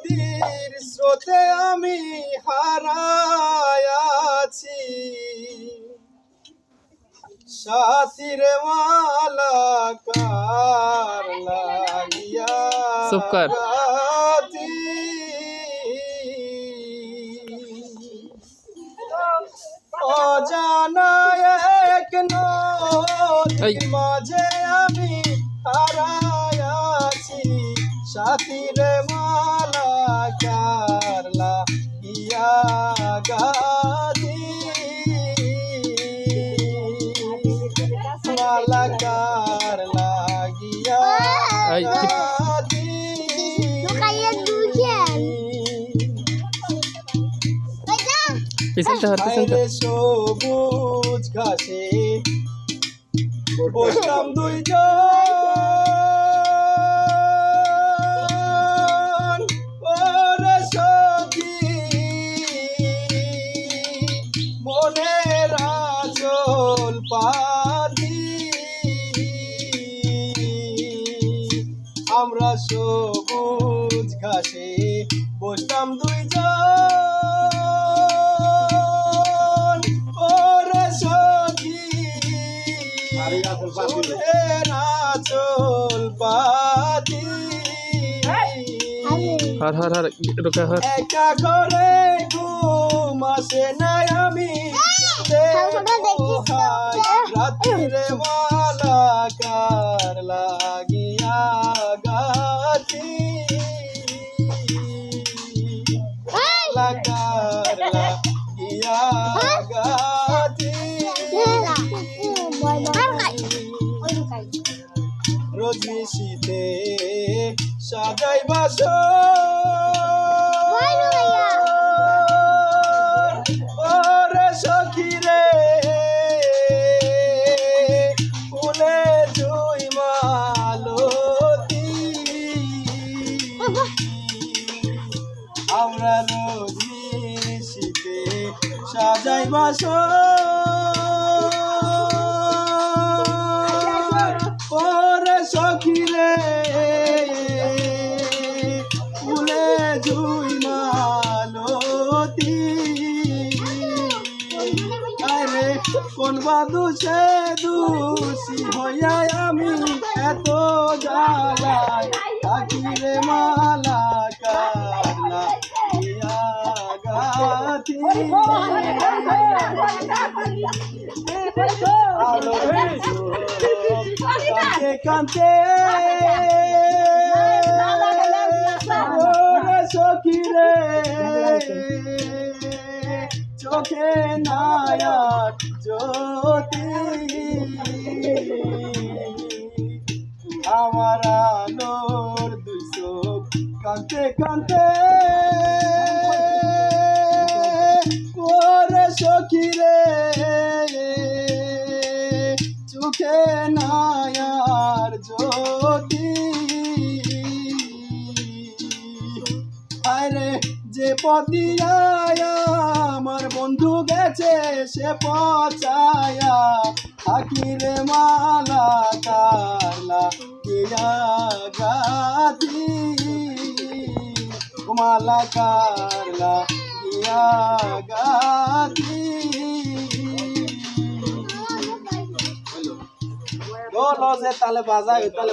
নদীর স্রোতে আমি হারায়াছি সাথীর মালা কার লাগিয়া চুপ কর। অজানা এক নদীর মাঝে আমি হারায়াছি সাথীর মালা কারলা ইয়া গাদি মালা কারলা গিয়া গাদি সবুজ ঘাসে। বসলাম দুইজন। পাতি আমরা সবুজ ঘাসে বসলাম দুইজন। ওরে সখী আচল পাতি হর হর হর রুকা হর। একা করে ঘুম আসে নাই আমি। রাত্রিরে শীতে সাজাই বাস। ওরে সখী রে ফুলে জুই মালতি। আমরা রোজি শীতে সাজাই বাস। আরে কোন বাদু সে দোষী হইয়া আমি এত জ্বালায়? থাকি রে মালা আলো কান্তে চোখে নায়াক জ্যোতি। আমার আলোর দুশো চোখ কান্তে কান্তে ওরে সখী রে, চোখে নায়ার জ্যোতি। আরে যে আমার বন্ধু গেছে সে পচায়া। আখিরে মালা কালা কিয়া গাতি মালা কারলা কিয়া গাতি দোল যে তালে বাজায় তালে